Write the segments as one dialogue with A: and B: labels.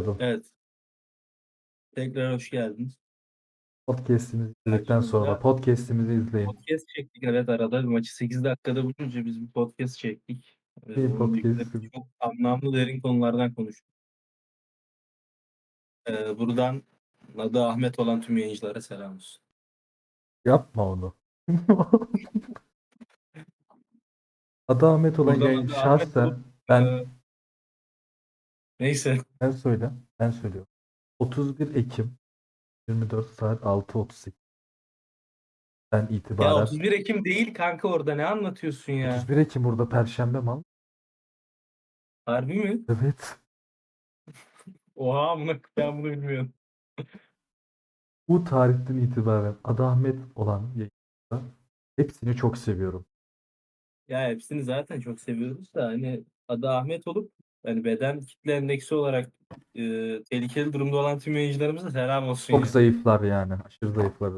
A: Başladım.
B: Evet. Tekrar hoş geldiniz.
A: Podcast'imizi izledikten sonra podcast'imizi izleyin.
B: Podcast çektik evet arada bir maçı 8 dakikada bulunca biz bir podcast çektik. Ee,
A: podcast.
B: Çok anlamlı derin konulardan konuştuk. Ee, buradan adı Ahmet olan tüm yayıncılara selam olsun.
A: Yapma onu. Adı Ahmet olan
B: Buradan
A: yayın
B: adı Ahmet
A: şahsen
B: olup-
A: ben
B: Ee, neyse.
A: ben söyle. Ben söylüyorum. 31 Ekim 24 saat 6.38 ben
B: Ya
A: itibaren
B: 31 Ekim değil kanka orada ne anlatıyorsun ya?
A: 31 Ekim burada Perşembe mal.
B: Harbi mi?
A: Evet.
B: Oha bunu, ben bunu bilmiyorum.
A: Bu tarihten itibaren adı Ahmet olan yayıncılar hepsini çok seviyorum.
B: Ya hepsini zaten çok seviyoruz da hani adı Ahmet olup hani beden kitle endeksi olarak e, tehlikeli durumda olan tüm yayıncılarımıza selam olsun.
A: Çok
B: ya.
A: zayıflar yani. Aşırı zayıflar.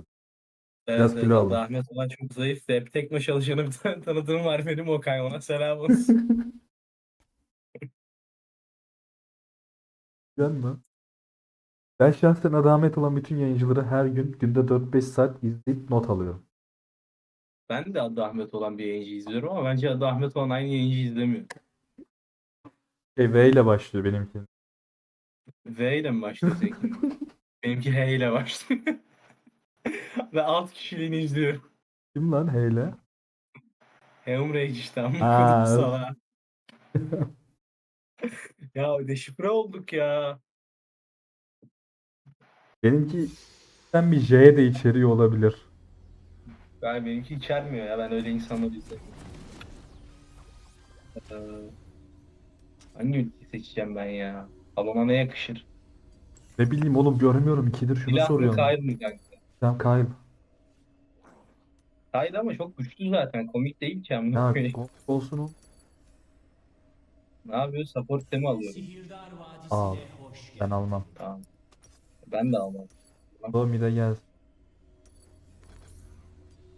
B: Evet,
A: biraz kilo aldım.
B: Ahmet olan çok zayıf ve hep tekno çalışanı bir tane tanıdığım var benim Okay ona selam olsun.
A: Ben mi? Ben şahsen adı Ahmet olan bütün yayıncıları her gün günde 4-5 saat izleyip not alıyorum.
B: ben de adı Ahmet olan bir yayıncı izliyorum ama bence adı Ahmet olan aynı yayıncı izlemiyor.
A: E, v ile başlıyor benimki.
B: V ile mi başlıyor seninki? Benimki H ile başlıyor. ve alt kişiliğini izliyorum.
A: Kim lan H ile?
B: Heum Rage işte ama kodum sana. ya deşifre olduk ya.
A: Benimki sen bir J de içeriyor olabilir.
B: Ben benimki içermiyor ya. Ben öyle insanları izlemiyorum. Ee, hangi ülkeyi seçeceğim ben ya? Alana ne yakışır?
A: Ne bileyim oğlum görmüyorum ikidir şunu
B: Silah mı
A: soruyorum.
B: Kyle mı kanka?
A: Sen Kyle.
B: Kyle ama çok güçlü zaten. Komik değil ki amına
A: Ya
B: koyayım.
A: olsun o.
B: Ne yapıyor? Support temi alıyorum.
A: Al. Ben almam.
B: Tamam. Ben de almam.
A: Domi de gelsin.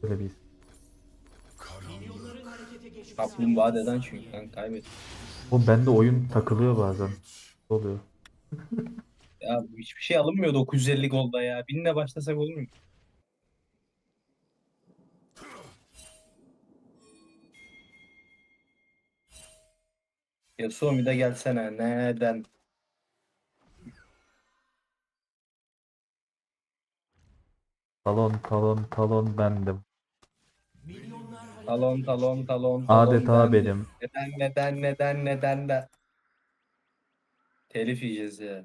A: Böyle bir isim.
B: Kaplumbağa deden çünkü ben kaybettim.
A: Oğlum bende oyun takılıyor bazen. Oluyor.
B: Ya bu hiçbir şey alınmıyor 950 golda ya. Binle başlasak olur mu? Yasuo bir de gelsene. Neden?
A: Talon talon talon bendim.
B: Talon talon talon talon.
A: Adeta
B: ben-
A: benim.
B: Neden neden neden neden de. Telif yiyeceğiz ya.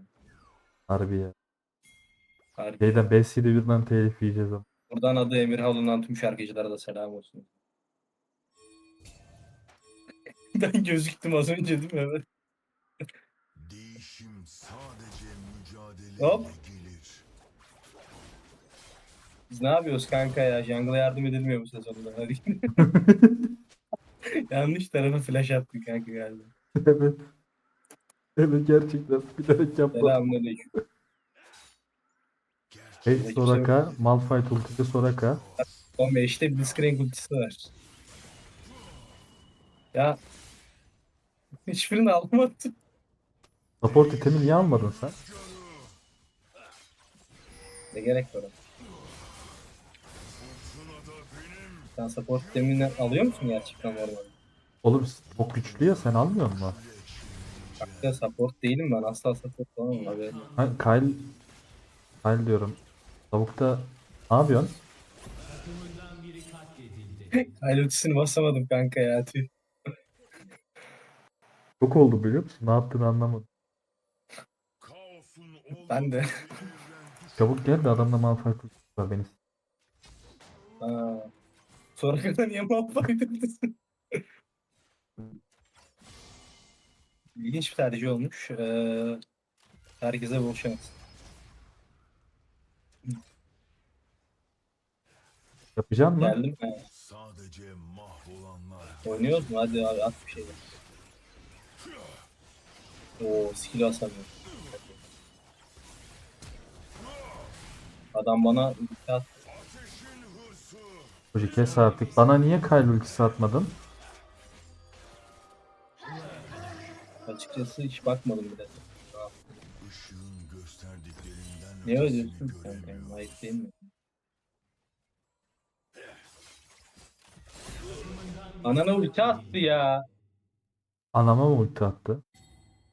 A: Harbi ya.
B: Harbi.
A: Şeyden Bessie'de birden telif yiyeceğiz ama.
B: Buradan adı Emir Halun'dan tüm şarkıcılara da selam olsun. ben gözüktüm az önce değil mi? Evet.
C: Değişim sadece mücadeleyle
B: Hop. Biz ne yapıyoruz kanka ya? Jungle'a yardım edilmiyor bu sezonda. Hadi. Yanlış tarafa flash attık kanka galiba.
A: evet. Evet gerçekten bilerek yapmadım.
B: Selamünaleyküm.
A: Hey Soraka, Malphite ultisi Soraka.
B: 15'te bir Blitzcrank ultisi var. Ya hiçbirini almadım.
A: Support itemi niye almadın sen?
B: Ne gerek var? Sen support temini alıyor musun gerçekten normalde?
A: Oğlum çok güçlü ya sen almıyor musun?
B: Ya support değilim ben asla support olamam yok.
A: Ha, Kyle, Kyle diyorum. Tavukta ne yapıyorsun?
B: Kyle ultisini basamadım kanka ya tüh.
A: Çok oldu biliyor musun? Ne yaptığını anlamadım.
B: Ben de.
A: Çabuk gel de Malphite ultisi var beni.
B: Ha. Sonra kadar niye mahvedildin? İlginç bir tercih olmuş. Ee, herkese bol şans.
A: Yapacak mı?
B: Geldim. Ha.
C: sadece mahvolanlar
B: Oynuyoruz mu? Hadi abi at bir şeyler. Oo skill asamıyor. Adam bana ulti
A: Çocuk kes artık. Bana niye Kyle ultisi atmadın?
B: Açıkçası hiç bakmadım bile. Niye ki sen? Yani ayıp değil mi? Anana ulti attı ya.
A: Anama mı ulti attı?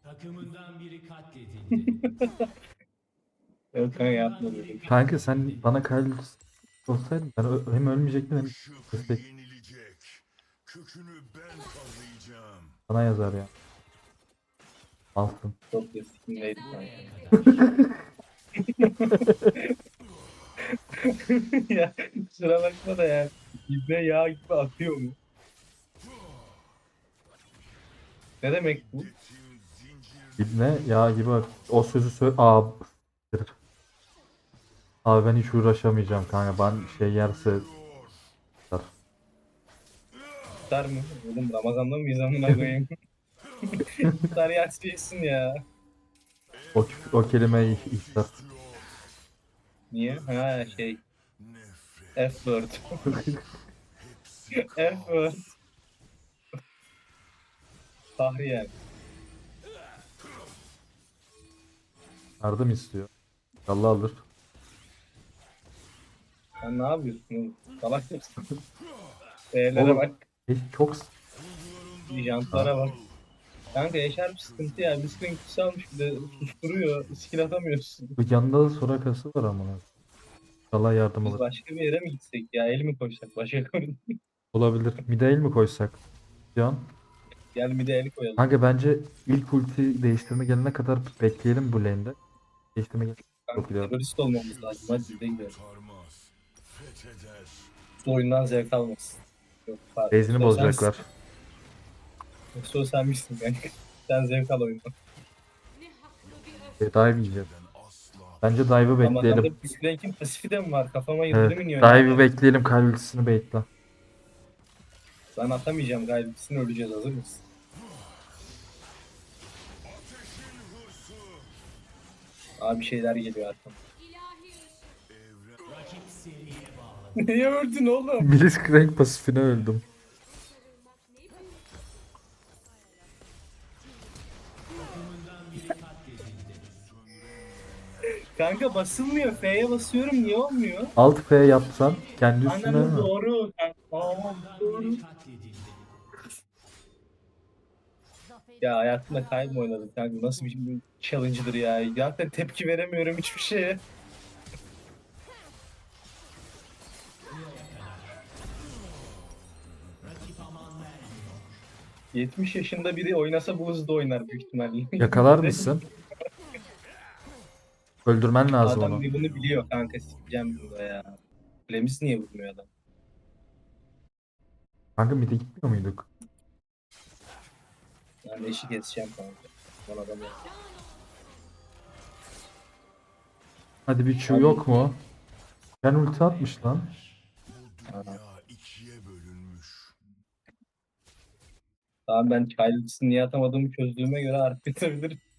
D: Takımından biri katledildi.
B: Yok kanka yapma böyle.
A: Kanka sen bana Kyle olsaydın ben ö- hem ölmeyecektim hem
C: Işık
A: destek
C: yenilecek. Kökünü ben kazıyacağım.
A: bana yazar ya. Alsın.
B: Çok
D: kadar.
B: ya kusura bakma da ya. İbne yağ gibi atıyor mu? Ne demek bu?
C: Zincir
A: İbne yağ gibi ak- o sözü söyle. Aa. Abi ben hiç uğraşamayacağım kanka. Ben şey yerse
B: Tutar mı? Oğlum Ramazan'da mıyız amına koyayım? Tutar yersin ya.
A: o, o kelimeyi ister.
B: Niye? Ha şey.
C: nefret.
B: F-word.
C: Hepsi
B: F-word. Fahri yani.
A: Yardım istiyor. Allah alır.
B: Sen ne yapıyorsun? Salak mısın? Değerlere
A: Oğlum.
B: bak.
A: Hiç çok s-
B: Jantlara bak. Kanka yaşar bir sıkıntı ya. Bir sıkıntısı almış bir de susturuyor. Skill atamıyorsun.
A: bu yanında da Soraka'sı var ama. Allah yardım
B: Biz
A: alır.
B: başka bir yere mi gitsek ya? El mi koysak? Başka koy.
A: Olabilir. Mideil mi koysak? Can.
B: Gel bir de el koyalım.
A: Kanka bence ilk ulti değiştirme gelene kadar bekleyelim bu lane'de. Değiştirme gel.
B: Kanka,
A: çok güzel.
B: terörist olmamız lazım. Hadi biz de gidelim. Bu oyundan zevk almasın. Yok, pardon. Yoksa
A: bozacaklar.
B: o sen misin kanka? Sen zevk al oyundan.
A: E, dive yiyeceğiz. Bence dive'ı
B: Ama
A: bekleyelim.
B: kanka Blank'in pasifi de mi var? Kafama yıldırım
A: Evet.
B: iniyor.
A: Dive'ı
B: yani.
A: bekleyelim. Kyle ultisini bekle.
B: Ben atamayacağım galiba. İkisini öleceğiz. Hazır mısın? Abi şeyler geliyor arkamda. Niye öldün oğlum?
A: Blitzcrank pasifine öldüm.
B: Kanka basılmıyor. F'ye basıyorum. Niye olmuyor?
A: Alt F yapsan kendi üstüne
B: Ananı
A: mi?
B: doğru. Kanka. Aa, doğru. Ya hayatımda kaybım oynadım kanka. Nasıl bir challenge'dır ya. Zaten tepki veremiyorum hiçbir şeye. 70 yaşında biri oynasa bu hızda oynar büyük ihtimalle.
A: Yakalar mısın? Öldürmen lazım
B: Adam
A: onu.
B: bir bunu biliyor kanka sikeceğim burada ya. Lemis niye vurmuyor adam?
A: Kanka mid'e gitmiyor muyduk?
B: Ben de eşi keseceğim kanka. Bana adam yok.
A: Hadi bir Q yok mu? Ben ulti atmış lan.
C: bu
B: Tamam ben Kyles'ini niye atamadığımı çözdüğüme göre harf edebilirim.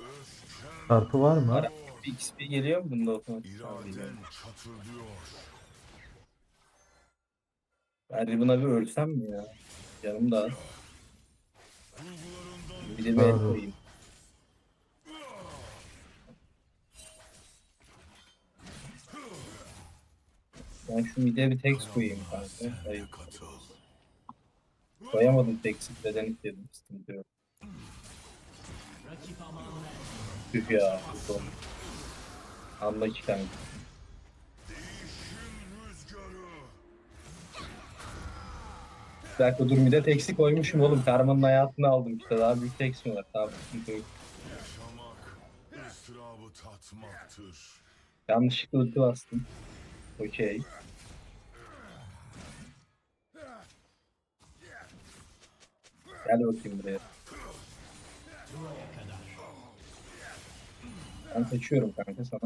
C: Öfken
A: Çarpı var mı?
B: Var. Bir XP geliyor mu bunda otomatik?
C: İraden çatırdıyor.
B: Ben Riven'a bir ölsem mi ya? Canım da az.
C: Duygularından
B: Bir de bir el
A: Abi.
B: koyayım. Ben şu mide bir text koyayım kanka. Hayır. Koyamadım text'i beden istedim. Sıkıntı yok. Tüh ya. Son. Anla ki kanka. Bir dakika dur mide text'i koymuşum oğlum. Karmanın hayatını aldım işte. Daha büyük text mi var? Tamam sıkıntı yok.
C: Yaşamak ıstırabı tatmaktır.
B: Yanlışlıkla ulti bastım. Okey. Gel bakayım buraya. Ben kaçıyorum kanka sana.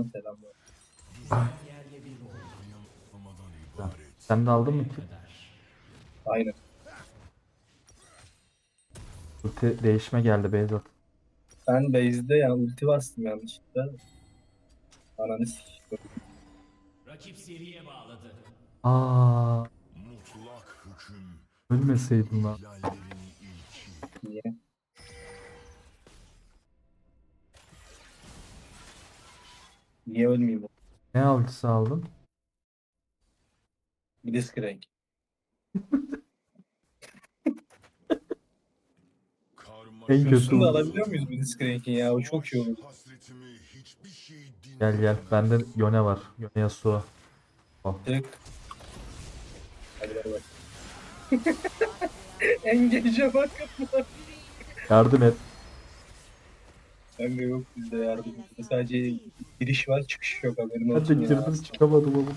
C: Olmadan ibaret.
A: Sen de aldın mı ki?
B: Aynen.
A: Ulti değişme geldi Beyzat.
B: Ben base'de yani ulti bastım yanlışlıkla. Ananı s**eyim.
D: Rakip seriye bağladı.
A: Aa,
C: Mutlak hüküm
A: Ölmeseydin lan.
C: İlki.
B: Niye? Niye ölmeyeyim?
A: Ne avcısı aldın?
B: Blitzcrank.
C: Karmaşa
A: En kötü
B: Şunu da
A: oldu.
B: alabiliyor muyuz Blitzcrank'in ya? O çok iyi olur.
C: Hasretimi hiçbir şey
A: Gel gel. Bende Yone var. Yone Yasuo.
B: Tık. Hadi bay bay. Engage bak.
A: Yardım et.
B: Kanka yok bizde yardım. Bizde sadece giriş var çıkış yok haberin olsun ya.
A: girdim çıkamadım oğlum.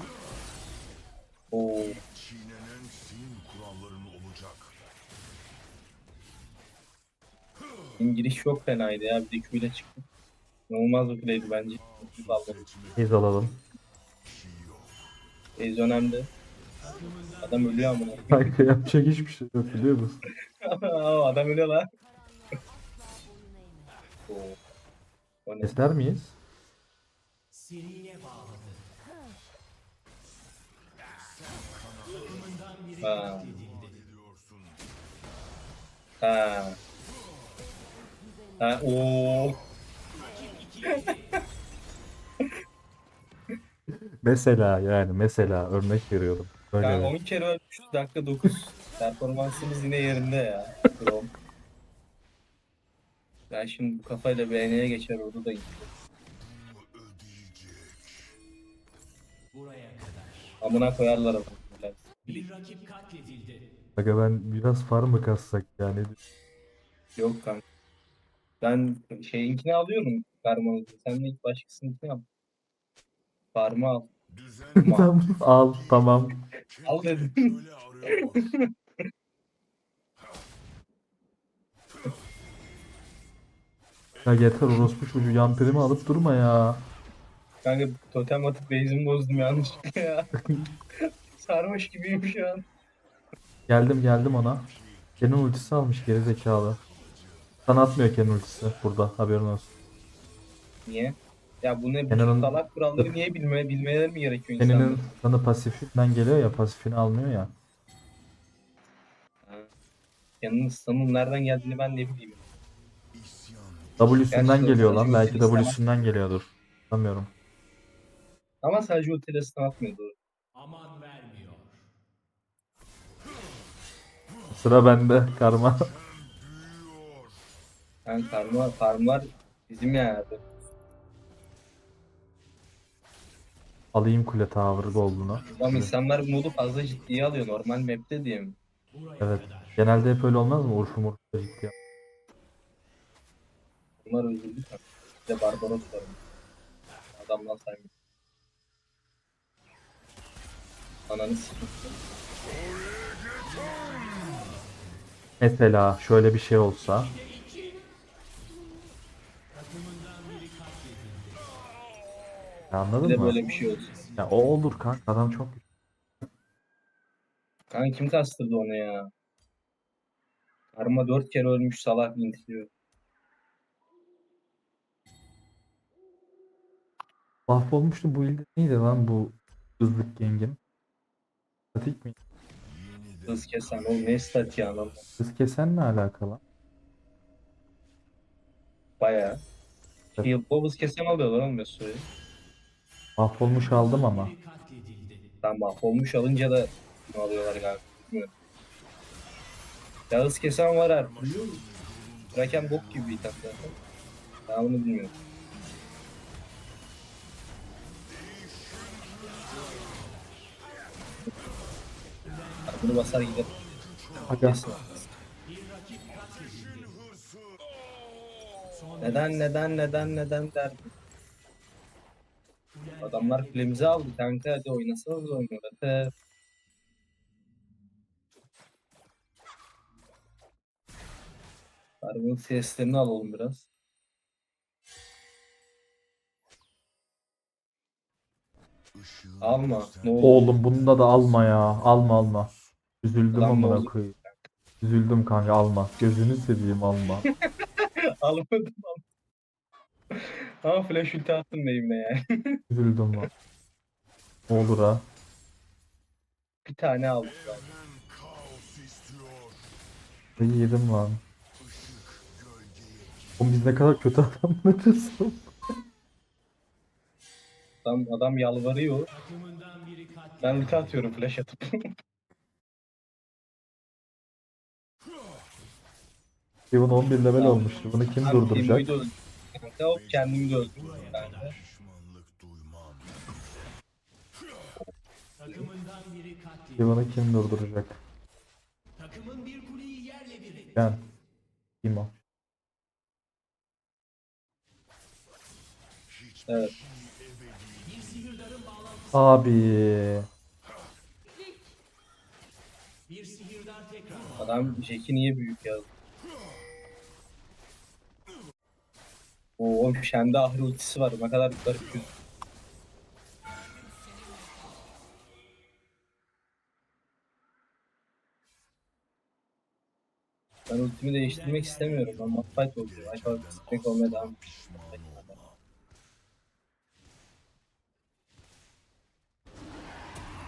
B: Oo.
C: Çiğnenen senin kuralların olacak.
B: Benim giriş çok fenaydı ya. Bir de Q ile çıktı. İnanılmaz bir play'di bence.
A: Biz alalım.
B: Teyze önemli. Adam ölüyor amına.
A: Kanka yapacak hiçbir şey yok biliyor musun?
B: Adam ölüyor lan. Oo. O ne?
A: Keser miyiz?
B: Ha. Ha. Ha. Oo.
A: Mesela yani mesela örnek veriyorum. Böyle bir-
B: 10 kere ölmüş. Dakika 9. Performansımız yine yerinde ya. Ben şimdi bu kafayla BN'ye geçer orada da
D: kadar.
B: Amına koyarlar ama.
D: Bir rakip katledildi.
A: Aga ben biraz far mı kassak yani?
B: Yok kanka. Ben şeyinkini alıyorum karmanızı. Sen de ilk başkasınınkini al. Farmı al.
C: Düzen
A: tamam al tamam.
B: Al dedim.
A: Ya yeter orospu çocuğu yan primi alıp durma ya.
B: Kanka totem atıp base'imi bozdum yanlışlıkla ya. Sarmış gibiyim şu an.
A: Geldim geldim ona. Kenan ultisi almış geri zekalı. Sana atmıyor Kenan ultisi burada haberin olsun.
B: Niye? Ya bu ne? Bu
A: Kenan'ın-
B: salak kuralları niye bilme, bilmeleri mi gerekiyor
A: Kenan'ın
B: insanların?
A: sana pasifinden geliyor ya pasifini almıyor ya.
B: Kenan'ın stun'ın nereden geldiğini ben ne bileyim.
A: W'sünden
B: Gerçi
A: geliyor lan belki. W'sünden geliyordur. Sanmıyorum.
B: Ama sadece ultiyle stun atmıyordu.
D: Aman vermiyor.
A: Sıra bende karma.
B: Yani karma, farmlar bizim yani.
A: Alayım kule tower gold'unu.
B: Ama insanlar modu fazla ciddiye alıyor. Normal map'te diye mi?
D: Buraya
A: Evet. Genelde hep öyle olmaz mı? Urfu murfu ciddi.
B: Bunlar üzüldü tabii. Bir de Barbaros var. Adamdan saymıyor. Ananı sikeyim.
A: Mesela şöyle bir şey olsa. Ya
B: Bir
A: anladın
B: de
A: mı?
B: böyle bir şey olsun.
A: Ya o olur kanka adam çok
B: Kanka kim kastırdı onu ya? Karma dört kere ölmüş salak intiliyor.
A: mahvolmuştu bu ilde neydi lan bu hızlık gengin? Statik mi?
B: Hız kesen oğlum ne statiği anam.
A: Hız kesen ne alakalı?
B: Baya. Shield bu hız kesen alıyorlar oğlum Yasuo'yu.
A: Mahvolmuş aldım ama.
B: Tamam mahvolmuş alınca da ne alıyorlar galiba. Bilmiyorum. Ya hız kesen var her. Raken bok gibi bir item zaten. Ben onu bilmiyorum. Ben bunu basar gider.
A: Aga.
B: Neden neden neden neden derdim. Adamlar kulemizi aldı kanka hadi oynasanız oynuyor. Hadi. Harbinin CS'lerini alalım biraz. Alma. Ne
A: oğlum bunda da alma ya. Alma alma. Üzüldüm
B: ne
A: amına koyayım. Üzüldüm kanka alma. Gözünü seveyim alma.
B: Almadım ama. Ama flash ulti attım neyimle yani.
A: Üzüldüm lan. Olur ha.
B: Bir tane aldım ben.
A: Kafayı yedim lan. Oğlum biz ne kadar kötü adamlarız.
B: Adam, adam yalvarıyor. Ben ulti atıyorum flash atıp.
A: Steven 11 level olmuştu. Bunu kim
B: Ben
A: durduracak?
B: Öldürdüm. Kanka o kendimi de öldürdüm. Ben de.
A: Steven'ı kim durduracak?
D: Takımın bir kuleyi yerle bir etti.
A: Ben. Timo.
B: Evet.
A: Abi.
B: Adam Jack'i niye büyük yazdı? Oo, Shen'de ahri ultisi var. Ne kadar garip bir Ben ultimi değiştirmek istemiyorum. Ben fight oluyor. Acaba sıkmak olmaya devam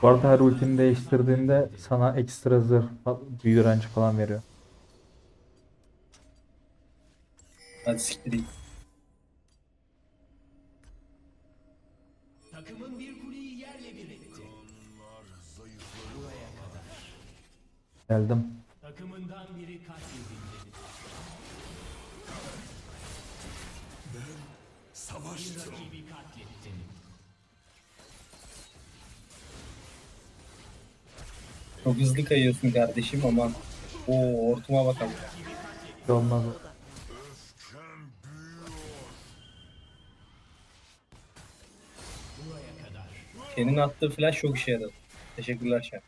A: Bu arada her ultini değiştirdiğinde sana ekstra zırh, büyü direnci falan veriyor.
B: Hadi siktireyim.
D: Takımın bir kuleyi yerle bir etti.
C: Onlar zayıfları
A: Geldim.
D: Takımından biri katledildi.
C: savaştım.
D: Rakibi katlettin.
B: Çok hızlı kayıyorsun kardeşim ama o ortuma bakalım.
A: Bir olmaz.
B: Senin attığı flash çok işe yaradı. Teşekkürler Shen.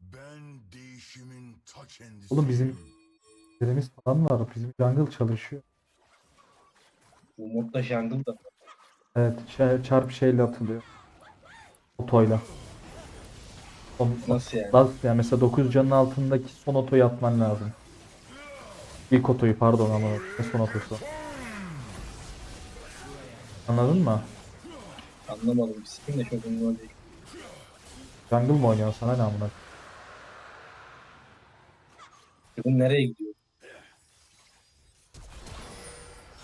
C: Ben değişimin ta kendisi.
A: Oğlum bizim Birimiz falan var. Bizim jungle çalışıyor.
B: Bu modda jungle da
A: Evet, şey, çarp şeyle atılıyor. Otoyla. Son,
B: nasıl yani?
A: last, yani mesela 9 canın altındaki son otoyu atman lazım. İlk otoyu pardon ama son otosu. Anladın mı?
B: Anlamadım. İsmin de çok umurumda değil.
A: Jungle mı oynuyorsun sana ne amına?
B: Bu nereye gidiyor?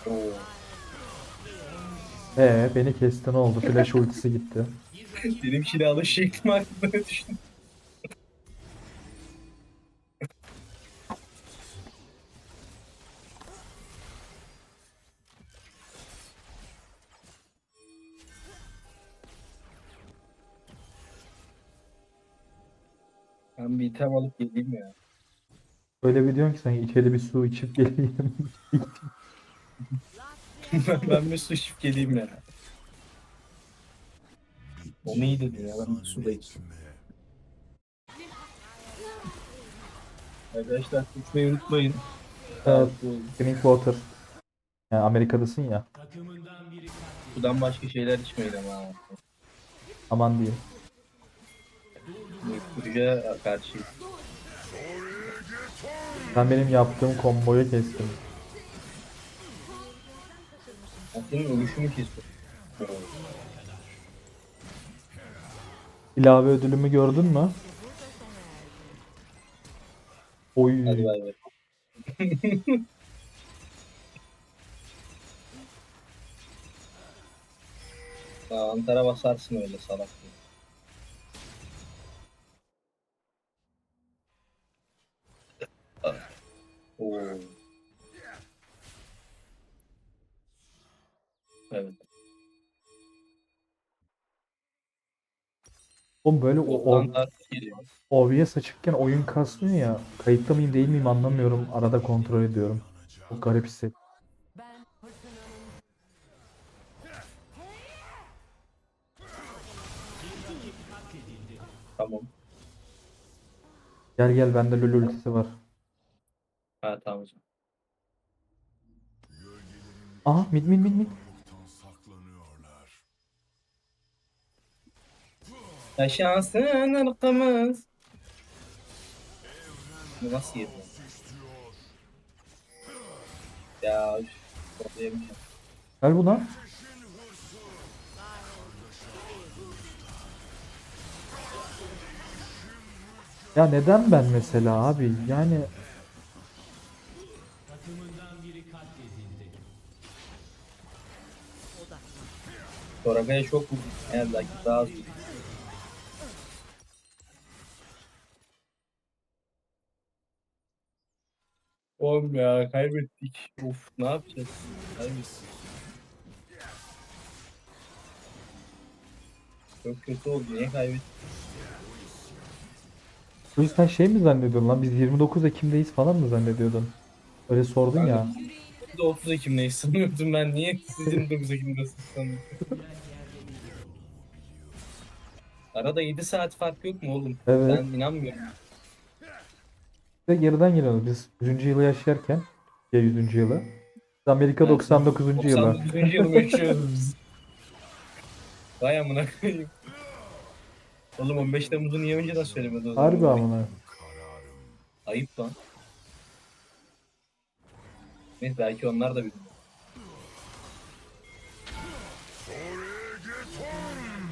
B: Oo.
A: Ee beni kesti ne oldu? Flash ultisi gitti.
B: Benim kili alış şeklim hakkında ne Ben bir item alıp geleyim ya.
A: Öyle bir diyorsun ki sen içeri bir su içip geleyim.
B: ben, bir su içip geleyim ya. O iyi dedi ya ben bir su da içeyim. Arkadaşlar uçmayı unutmayın.
A: Evet. Drink water. Yani Amerika'dasın ya.
B: Sudan başka şeyler içmeyin ama.
A: Aman diyeyim.
B: Uykuya karşı.
A: Sen benim yaptığım komboyu kestin.
B: Ben senin ölüşünü kesiyorum.
A: İlave ödülümü gördün mü? Oy.
B: Hadi bay bay. Antara basarsın öyle salak. gibi. Oo. Evet.
A: Oğlum böyle o, o,
B: Oradan da geliyor.
A: OBS açıkken oyun kasmıyor ya. Kayıtta mıyım değil miyim anlamıyorum. Arada kontrol ediyorum. Çok garip hisset.
B: Tamam.
A: Gel gel bende LoL ultisi var.
B: Ha tamam.
A: Aha mid mid mid mid.
B: Yaşasın ırkımız. Bu nasıl yedi? Ya üf, zorlayamayacağım.
A: Gel buna. Ya neden ben mesela abi? Yani
B: Soraga'ya çok vurdum. Eğer belki daha az. Oğlum ya kaybettik. Of ne yapacağız? Kaybettik. Çok kötü oldu. Niye kaybettik?
A: bu yüzden şey mi zannediyordun lan? Biz 29 Ekim'deyiz falan mı zannediyordun? Öyle sordun ya.
B: Bir de 30 Ekim'deyiz sanıyordum ben. Niye sizin 9 Ekim'desiniz sanıyordum? Arada 7 saat fark yok mu oğlum?
A: Evet.
B: Ben inanmıyorum.
A: Ve geriden geliyoruz. Biz 100. yılı yaşarken ya 100. yılı. Biz Amerika
B: Evet.
A: 99. yılı.
B: 99. yılı yaşıyoruz biz. Vay amına koyayım. Oğlum 15 Temmuz'u niye önceden söylemedi o zaman?
A: Harbi amına.
B: Ayıp lan. Neyse belki onlar da bilir.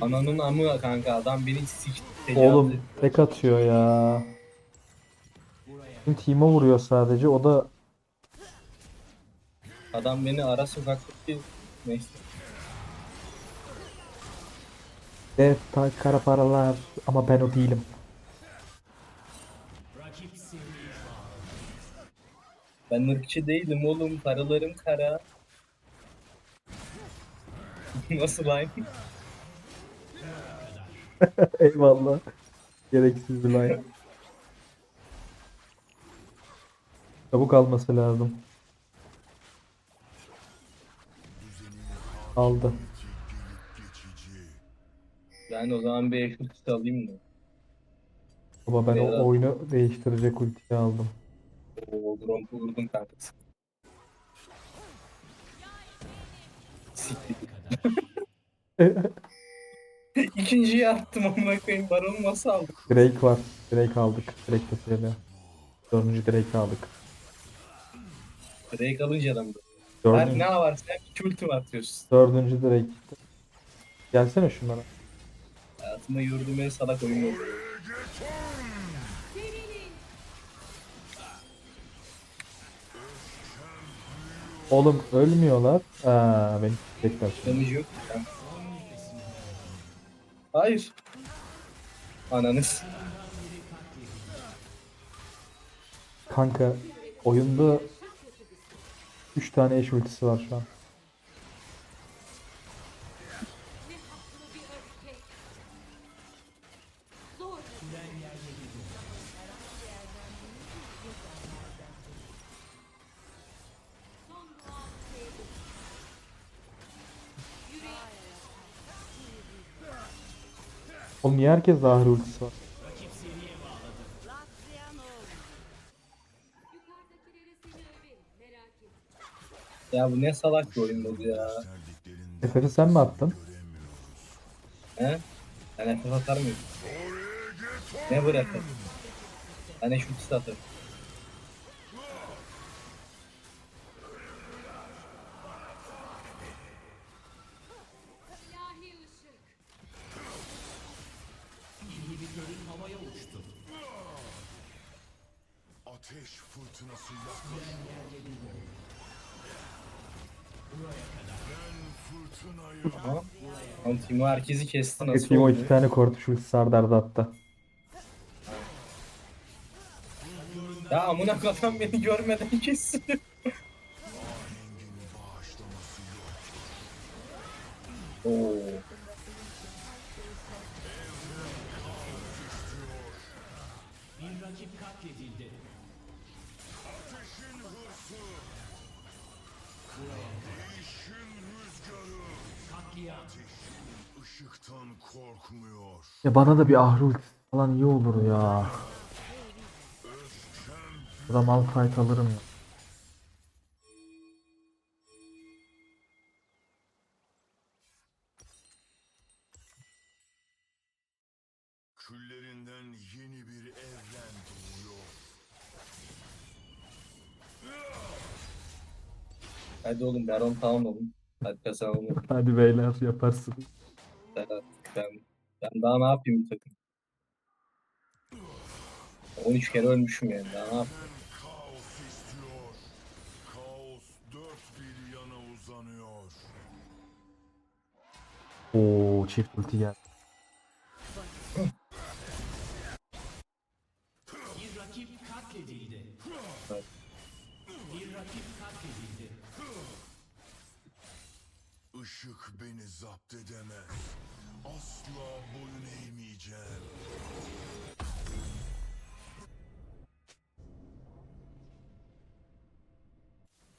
B: Ananın amı kanka adam beni sik tecavüz
A: Oğlum tek atıyor ya. Şimdi Timo vuruyor sadece. O da
B: Adam beni ara sokaktaki neyse.
A: evet ta- kara paralar ama ben o değilim.
B: Ben ırkçı değilim oğlum paralarım kara. Nasıl lan?
A: Eyvallah. Gereksiz bir line. Çabuk alması lazım. Aldı.
B: Ben o zaman bir eşit alayım mı?
A: Ama ben o oyunu değiştirecek ultiyi aldım.
B: Oo, Gromp'u vurdum kanka. Siktir. İkinciyi attım amına koyayım. Baron'u nasıl aldık?
A: Drake var. Drake aldık. Drake de Dördüncü Drake aldık.
B: Drake alınca da mı? Her
A: Dördüncü,
B: ne var sen iki ulti mi atıyorsun?
A: dördüncü Drake. Gelsene şunlara.
B: Hayatımda gördüğüm en salak oyun oldu.
A: Oğlum ölmüyorlar. Aa, beni şimdi.
B: Damage yok. kanka. Hayır. Ananız.
A: Kanka oyunda 3 tane eş ultisi var şu an. Herkes dahil ultisi var?
B: Ya bu ne salak bir oyun oldu ya.
A: Efe'yi sen mi attın?
B: He? Ben FF atar mıyım? Ne bırakın? Ben de şu atarım. Timo herkesi kesti nasıl
A: Timo
B: oldu?
A: iki tane kortuş ultisi arda arda attı.
B: Ya amına koyayım beni görmeden kesiyor. Oo.
D: Katliam.
C: Işıktan korkmuyor.
A: Ya bana da bir ahri ultisi falan iyi olur ya. Burada Malphite alırım ya.
C: Küllerinden yeni bir evren doğuyor.
B: Hadi oğlum Baron tamam oğlum. Hadi kazanalım.
A: Hadi beyler yaparsın.
B: Ben, ben, ben daha ne yapayım bu takım? 13 kere ölmüşüm yani daha ne yapayım?
C: Kaos istiyor. Kaos dört bir yana uzanıyor.
A: Oo çift ulti geldi.
D: Bir rakip katledildi.
B: Evet.
D: Bir rakip katledildi.
C: Işık beni zapt edemez. Asla boyun eğmeyeceğim.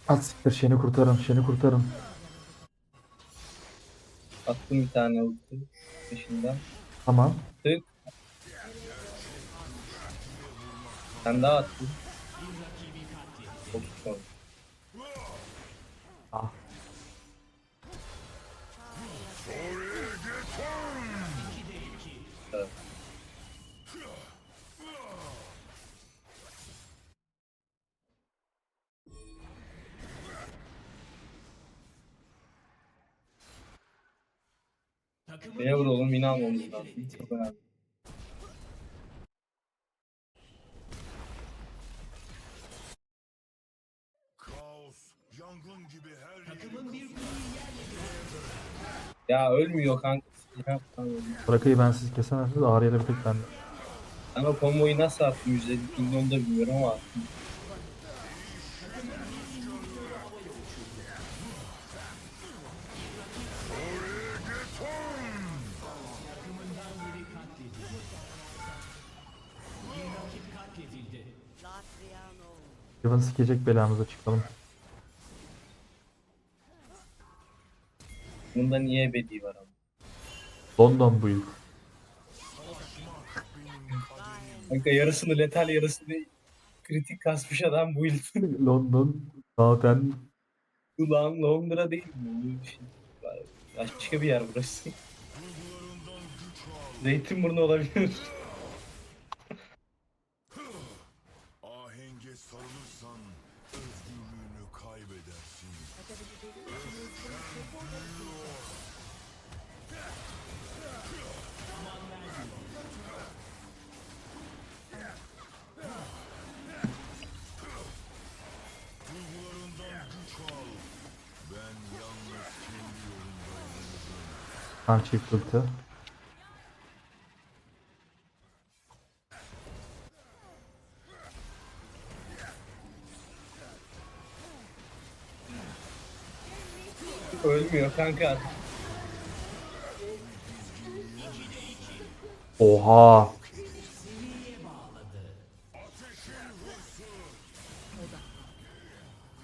A: At siktir Şen'i kurtarın. Şen'i kurtarın.
B: Attım bir tane ulti peşinden.
A: Tamam.
B: Tık. Sen daha attın. Çok sonra.
A: Ah.
C: Gibi her yeri
D: Takımın bir kuleyi
B: Ya ölmüyor kanka. Ya, tamam.
A: Bırakayı ben siz kesemezsiniz. Ağrı'yla bir tek bende.
B: Ben o komboyu nasıl attım? 150 ping onu da bilmiyorum ama attım.
A: Yılın sikecek belamıza çıkalım.
B: Bunda niye ebedi var ama?
A: London bu yıl.
B: Kanka yarısını letal yarısını kritik kasmış adam bu yıl.
A: London zaten
B: Ulan Londra değil mi? Şey. Başka bir yer burası. Zeytinburnu olabilir.
A: Çift ulti.
B: Ölmüyor kanka.
A: Oha.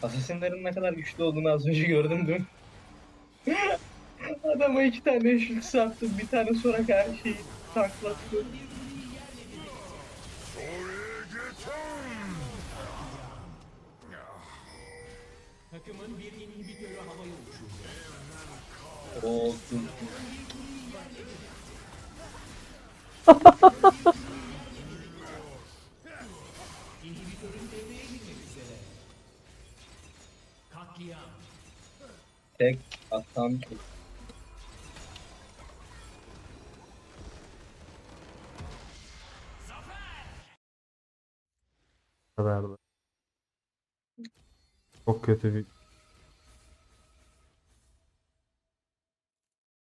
B: Asasinlerin ne kadar güçlü olduğunu az önce gördüm mi? Adama iki tane eşlik attım. Bir tane sonra her şeyi taklattı.
D: Takımın bir inhibitörü havaya uçurdu.
B: Olsun.
D: İnhibitörün devreye girmek üzere. Katliam.
B: Tek atan
A: verdi. Çok kötü bir